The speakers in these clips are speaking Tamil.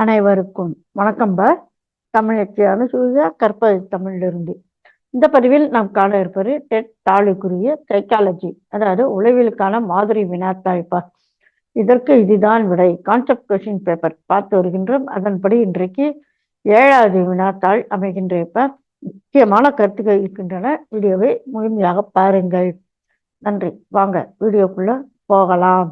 அனைவருக்கும் வணக்கம் பா. தமிழச்சியான சூழ கற்பது தமிழிலிருந்து. இந்த பதிவில் நாம் காண இருப்பது டெட் தாளுக்குரிய சைக்காலஜி அதாவது உளவியலுக்கான மாதிரி வினாத்தாய்ப்பா இதற்கு இதுதான் விடை. கான்செப்ட் கொஸ்டின் பேப்பர் பார்த்து வருகின்றோம். அதன்படி இன்றைக்கு ஏழாவது வினாத்தாள் அமைகின்ற இப்ப முக்கியமான கருத்துக்கள் இருக்கின்றன. வீடியோவை முழுமையாக பாருங்கள். நன்றி. வாங்க வீடியோக்குள்ள போகலாம்.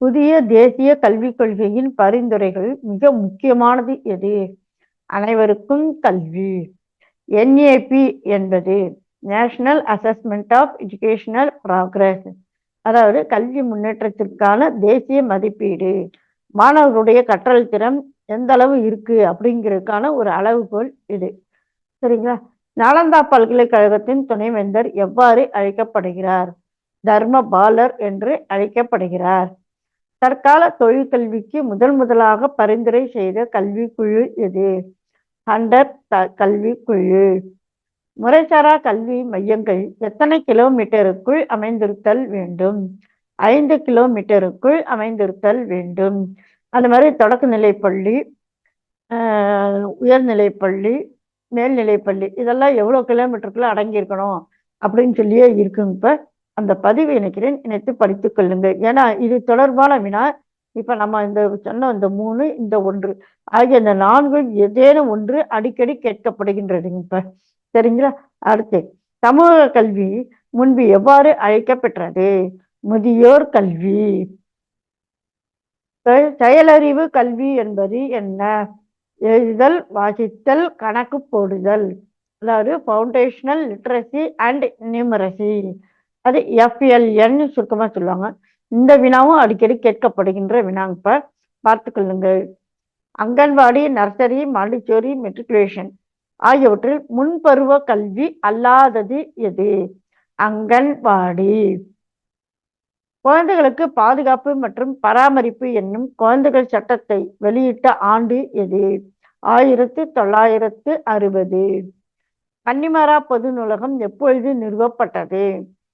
புதிய தேசிய கல்விக் கொள்கையின் பரிந்துரைகள் மிக முக்கியமானது எது? அனைவருக்கும் கல்வி. என்ஏபி என்பது national assessment of educational progress அதாவது கல்வி முன்னேற்றத்திற்கான தேசிய மதிப்பீடு. மாணவர்களுடைய கற்றல் திறன் எந்த அளவு இருக்கு அப்படிங்கிறதுக்கான ஒரு அளவுகோல் இது. சரிங்களா? நாலந்தா பல்கலைக்கழகத்தின் துணைவேந்தர் எவ்வாறு அழைக்கப்படுகிறார்? தர்ம பாலர் என்று அழைக்கப்படுகிறார். தற்கால தொழிற்கல்விக்கு முதல் முதலாக பரிந்துரை செய்த கல்விக்குழு எது? ஹண்டர் த கல்விக்குழு. முறைசாரா கல்வி மையங்கள் எத்தனை கிலோமீட்டருக்குள் அமைந்திருத்தல் வேண்டும்? ஐந்து கிலோமீட்டருக்குள் அமைந்திருத்தல் வேண்டும். அந்த மாதிரி தொடக்க பள்ளி உயர்நிலைப்பள்ளி மேல்நிலைப்பள்ளி இதெல்லாம் எவ்வளோ கிலோமீட்டருக்குள்ள அடங்கியிருக்கணும் அப்படின்னு சொல்லியே இருக்குங்க இப்போ. அந்த பதிவு இணைக்கிறேன் இணைத்து படித்துக் கொள்ளுங்க ஏன்னா இது தொடர்பான வினா. இப்ப நம்ம இந்த சொன்ன இந்த மூணு இந்த ஒன்று ஆகிய இந்த நான்கு ஏதேனும் ஒன்று அடிக்கடி கேட்கப்படுகின்றது இப்ப. சரிங்களா? அடுத்து சமூக கல்வி முன்பு எவ்வாறு அழைக்கப்பெற்றது? முதியோர் கல்வி. செயலறிவு கல்வி என்பது என்ன? எழுதல் வாசித்தல் கணக்கு போடுதல். அதாவது ஃபவுண்டேஷனல் லிட்ரஸி அண்ட் நியூமரசி அது எஃப்எல்என்னு சுருக்கமாக சொல்லுவாங்க. இந்த வினாவும் அடிக்கடி கேட்கப்படுகின்ற வினாங்க இப்போ பார்த்துக்கொள்ளுங்கள். அங்கன்வாடி நர்சரி மாண்டிச்சோரி மெட்ரிகுலேஷன் ஆகியவற்றில் முன்பருவ கல்வி அல்லாதது எது? அங்கன்வாடி. குழந்தைகளுக்கு பாதுகாப்பு மற்றும் பராமரிப்பு என்னும் குழந்தைகள் சட்டத்தை வெளியிட்ட ஆண்டு எது? ஆயிரத்தி தொள்ளாயிரத்து அறுபது. கன்னிமரா பொது நூலகம் எப்பொழுது நிறுவப்பட்டது?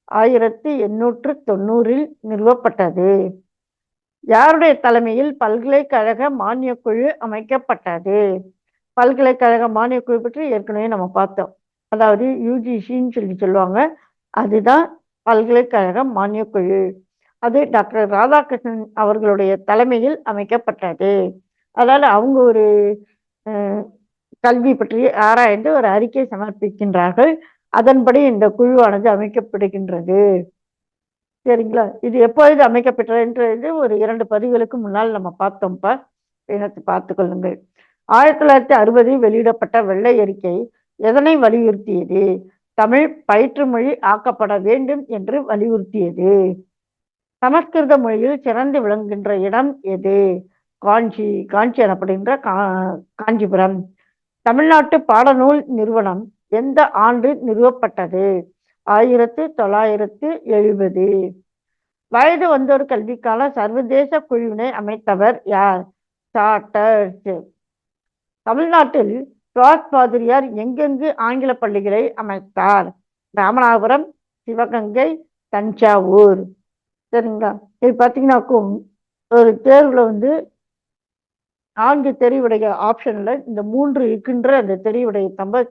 ஆயிரத்தி எண்ணூற்று தொண்ணூறில் நிறுவப்பட்டது. யாருடைய தலைமையில் பல்கலைக்கழக மானியக்குழு அமைக்கப்பட்டது? பல்கலைக்கழக மானிய குழு பற்றி ஏற்கனவே நம்ம பார்த்தோம். அதாவது யூஜிசின்னு சொல்லி சொல்லுவாங்க. அதுதான் பல்கலைக்கழக மானியக்குழு. அது டாக்டர் ராதாகிருஷ்ணன் அவர்களுடைய தலைமையில் அமைக்கப்பட்டது. அதாவது அவங்க ஒரு கல்வி பற்றி ஆராய்ந்து ஒரு அறிக்கை சமர்ப்பிக்கின்றார்கள். அதன்படி இந்த குழுவானது அமைக்கப்படுகின்றது. சரிங்களா? இது எப்பொழுது அமைக்கப்பட்டது ஒரு இரண்டு பதிவுகளுக்கு முன்னால் நம்ம பார்த்தோம்ப்பா இனத்தை பார்த்துக்கொள்ளுங்கள் ஆயிரத்தி தொள்ளாயிரத்தி அறுபதில் வெளியிடப்பட்ட வெள்ளை அறிக்கை எதனை வலியுறுத்தியது? தமிழ் பயிற்று மொழி ஆக்கப்பட வேண்டும் என்று வலியுறுத்தியது. சமஸ்கிருத மொழியில் சிறந்து விளங்குகின்ற இடம் எது? காஞ்சி காஞ்சி எனப்படுகின்ற கா காஞ்சிபுரம். தமிழ்நாட்டு பாடநூல் நிறுவனம் எந்த ஆண்டு நிறுவப்பட்டது? ஆயிரத்து தொள்ளாயிரத்து எழுபது. வயது வந்தோர் கல்விக்கான சர்வதேச குழுவினை அமைத்தவர் யார்? சார்ட்டர்ஸ் தமிழ்நாட்டில் ராஸ் பாதிரியார் எங்கெங்கு ஆங்கில பள்ளிகளை அமைத்தார்? ராமநாதபுரம் சிவகங்கை தஞ்சாவூர். சரிங்களா? இது பார்த்தீங்கன்னாக்கும் ஒரு தேர்வில் வந்து நான்கு தெரிவுடைய ஆப்ஷன்ல இந்த மூன்று இருக்கின்ற அந்த தெரிவுடைய தம்ப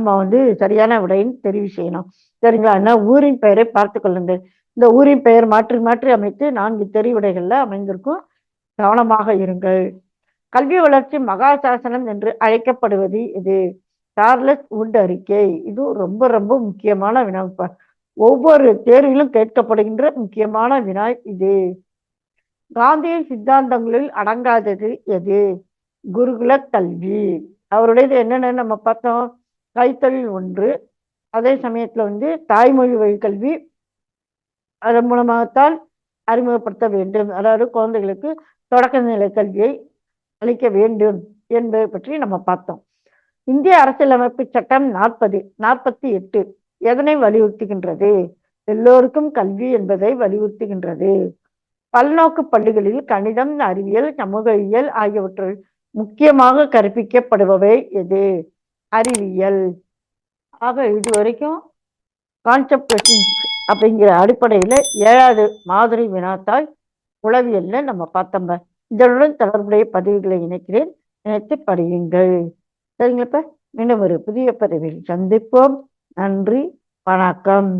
நம்ம வந்து சரியான விடையின் தெரிவு செய்யணும் சரிங்களா? என்ன? ஊரின் பெயரை பார்த்து கொள்ளுங்கள். இந்த ஊரின் பெயர் மாற்றி மாற்றி அமைத்து நான்கு தெரிவுடைகள்ல அமைந்திருக்கும். கவனமாக இருங்கள். கல்வி வளர்ச்சி மகாசாசனம் என்று அழைக்கப்படுவது இது. சார்லஸ் உட் அறிக்கை. இது ரொம்ப ரொம்ப முக்கியமான வினா ஒவ்வொரு தேர்விலும் கேட்கப்படுகின்ற முக்கியமான வினா இது. காந்தியின் சித்தாந்தங்களில் அடங்காதது எது? குருகுல கல்வி. அவருடையது என்னென்ன நம்ம பார்த்தோம். கைத்தொழில் ஒன்று. அதே சமயத்தில் வந்து தாய்மொழி வழி கல்வி அதன் மூலமாகத்தான் அறிமுகப்படுத்த வேண்டும். அதாவது குழந்தைகளுக்கு தொடக்க நிலை கல்வியை அளிக்க வேண்டும் என்பதை பற்றி நம்ம பார்த்தோம். இந்திய அரசியலமைப்பு சட்டம் நாற்பது நாற்பத்தி எட்டு எதனை வலியுறுத்துகின்றது? எல்லோருக்கும் கல்வி என்பதை வலியுறுத்துகின்றது. பல்நோக்கு பள்ளிகளில் கணிதம் அறிவியல் சமூகவியல் ஆகியவற்றில் முக்கியமாக கற்பிக்கப்படுபவை எது? அறிவியல். ஆக இது வரைக்கும் கான்செப்ட் அப்படிங்கிற அடிப்படையில் ஏழாவது மாதிரி வினாத்தாய் உளவியல்ல நம்ம பார்த்தோம் இதனுடன் தொடர்புடைய பதிவுகளை இணைக்கிறேன். இணைத்து படியுங்கள். சரிங்களப்ப மீண்டும் ஒரு புதிய பதிவில் சந்திப்போம். நன்றி. வணக்கம்.